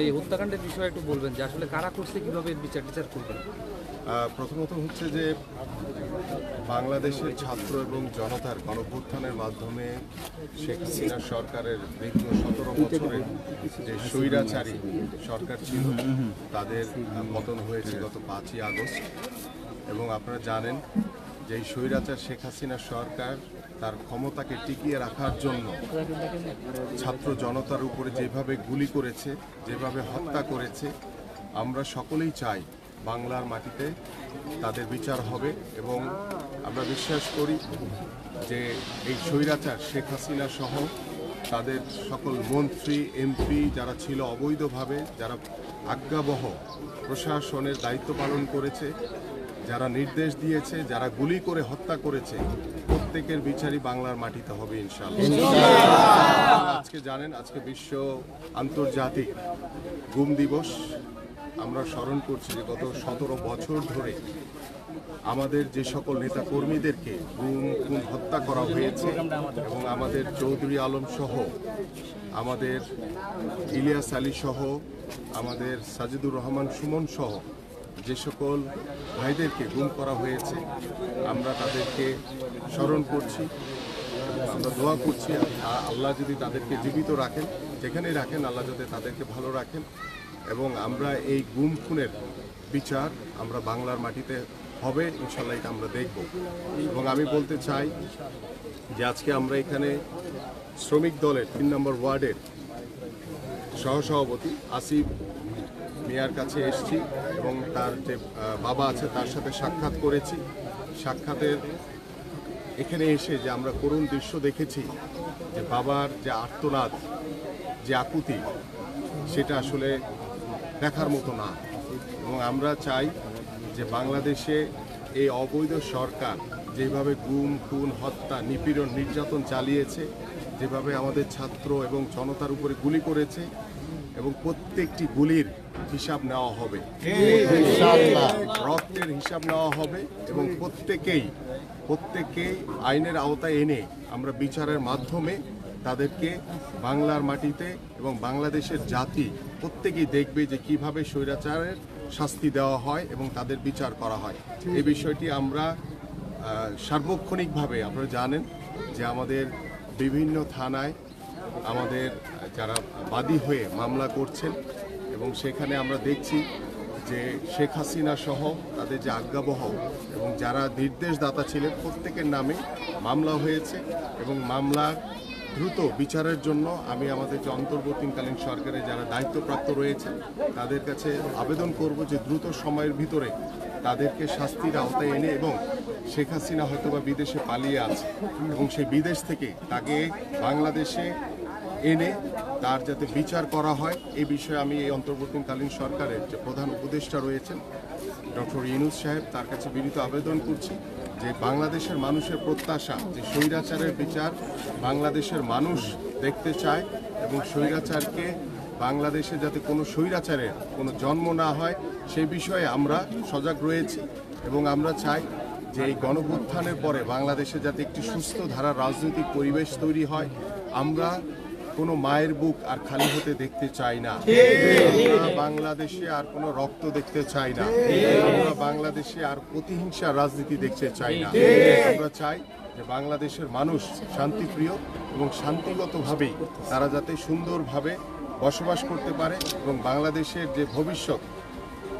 এই হত্যাকাণ্ডের বিষয়ে একটু বলবেন যে আসলে কারা করছে, কীভাবে বিচার টিচার করবেন? প্রথমত হচ্ছে যে বাংলাদেশের ছাত্র এবং জনতার গণভ্যুত্থানের মাধ্যমে শেখ হাসিনা সরকারের দীর্ঘ সতেরো বছরের যে স্বৈরাচারী সরকার ছিল, তাদের পতন হয়েছে গত পাঁচই আগস্ট। এবং আপনারা জানেন যে স্বৈরাচার শেখ হাসিনা সরকার তার ক্ষমতাকে টিকিয়ে রাখার জন্য ছাত্র জনতার উপরে যেভাবে গুলি করেছে, যেভাবে হত্যা করেছে, আমরা সকলেই চাই বাংলার মাটিতে তাদের বিচার হবে এবং আমরা বিশ্বাস করি যে এই স্বৈরাচার শেখ হাসিনা সহ তাদের সকল মন্ত্রী, এমপি যারা ছিল অবৈধভাবে, যারা আজ্ঞাবহ প্রশাসনের দায়িত্ব পালন করেছে, যারা নির্দেশ দিয়েছে, যারা গুলি করে হত্যা করেছে প্রত্যেকের বিচারই বাংলার মাটিতে হবে ইনশাআল্লাহ। আজকে জানেন আজকে বিশ্ব আন্তর্জাতিক গুম দিবস। আমরা স্মরণ করছি যে গত সতেরো বছর ধরে আমাদের যে সকল নেতা কর্মীদেরকে গুম গুম হত্যা করা হয়েছে এবং আমাদের চৌধুরী আলম সহ আমাদের ইলিয়াস আলী সহ আমাদের সাজিদুর রহমান সুমন সহ যে সকল ভাইদেরকে গুম করা হয়েছে, আমরা তাদেরকে স্মরণ করছি, আমরা দোয়া করছি আল্লাহ যদি তাদেরকে জীবিত রাখেন, যেখানেই রাখেন, আল্লাহ যাতে তাদেরকে ভালো রাখেন। এবং আমরা এই গুম খুনের বিচার আমরা বাংলার মাটিতে হবে ইনশাল্লাহ এটা আমরা দেখব। এবং আমি বলতে চাই যে আজকে আমরা এখানে শ্রমিক দলের তিন নম্বর ওয়ার্ডের সহসভাপতি আসিফ মিয়ার কাছে এসেছি এবং তার যে বাবা আছে তার সাথে সাক্ষাৎ করেছি। সাক্ষাতের এখানে এসে যে আমরা করুণ দৃশ্য দেখেছি, যে বাবার যে আর্তনাদ, যে আকুতি, সেটা আসলে দেখার মতো না। এবং আমরা চাই যে বাংলাদেশে এই অবৈধ সরকার যেভাবে গুম, খুন, হত্যা, নিপীড়ন, নির্যাতন চালিয়েছে, যেভাবে আমাদের ছাত্র এবং জনতার উপরে গুলি করেছে এবং প্রত্যেকটি গুলির হিসাব নেওয়া হবে। রক্তের হিসাব নেওয়া হবে এবং প্রত্যেকেই প্রত্যেককেই আইনের আওতায় এনে আমরা বিচারের মাধ্যমে তাদেরকে বাংলার মাটিতে এবং বাংলাদেশের জাতি প্রত্যেকেই দেখবে যে কীভাবে স্বৈরাচারের শাস্তি দেওয়া হয় এবং তাদের বিচার করা হয়। এই বিষয়টি আমরা সার্বক্ষণিকভাবে আপনারা জানেন যে আমাদের বিভিন্ন থানায় আমাদের যারা বাদী হয়ে মামলা করছেন এবং সেখানে আমরা দেখছি যে শেখ হাসিনা সহ তাদের যে আজ্ঞাবহ এবং যারা নির্দেশদাতা ছিলেন প্রত্যেকের নামে মামলা হয়েছে এবং মামলার দ্রুত বিচারের জন্য আমি আমাদের যে অন্তর্বর্তীকালীন সরকারে যারা দায়িত্বপ্রাপ্ত রয়েছে, তাদের কাছে আবেদন করব যে দ্রুত সময়ের ভিতরে তাদেরকে শাস্তির আওতায় এনে এবং শেখ হাসিনা হয়তোবা বিদেশে পালিয়ে আছে এবং সেই বিদেশ থেকে তাকে বাংলাদেশে এনে তার যাতে বিচার করা হয় এই বিষয়ে আমি এই অন্তর্বর্তীকালীন সরকারের যে প্রধান উপদেষ্টা রয়েছেন, ডক্টর ইউনুস সাহেব, তার কাছে বিনীত আবেদন করছি যে বাংলাদেশের মানুষের প্রত্যাশা যে স্বৈরাচারের বিচার বাংলাদেশের মানুষ দেখতে চায় এবং স্বৈরাচারকে বাংলাদেশে যাতে কোনো স্বৈরাচারের কোনো জন্ম না হয় সেই বিষয়ে আমরা সজাগ রয়েছি এবং আমরা চাই যে এই গণভুত্থানের পরে বাংলাদেশে যাতে একটি সুস্থ ধারার রাজনৈতিক পরিবেশ তৈরি হয়। আমরা কোনো মায়ের বুক আর খালি হতে দেখতে চাই না। আমরা বাংলাদেশে আর কোনো রক্ত দেখতে চাই না। আমরা বাংলাদেশে আর প্রতিহিংসার রাজনীতি দেখতে চাই না। আমরা চাই যে বাংলাদেশের মানুষ শান্তিপ্রিয় এবং শান্তিগতভাবেই তারা যাতে সুন্দরভাবে বসবাস করতে পারে এবং বাংলাদেশের যে ভবিষ্যৎ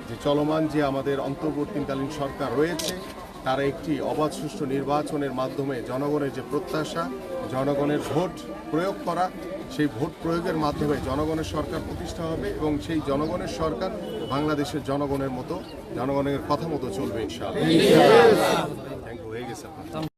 যে চলমান যে আমাদের অন্তর্বর্তীকালীন সরকার রয়েছে তারা একটি অবাধ সুষ্ঠু নির্বাচনের মাধ্যমে জনগণের যে প্রত্যাশা জনগণের ভোট প্রয়োগ করা সেই ভোট প্রয়োগের মাধ্যমে জনগণের সরকার প্রতিষ্ঠা হবে এবং সেই জনগণের সরকার বাংলাদেশের জনগণের মতো জনগণের কথা মতো চলবে ইনশাআল্লাহ।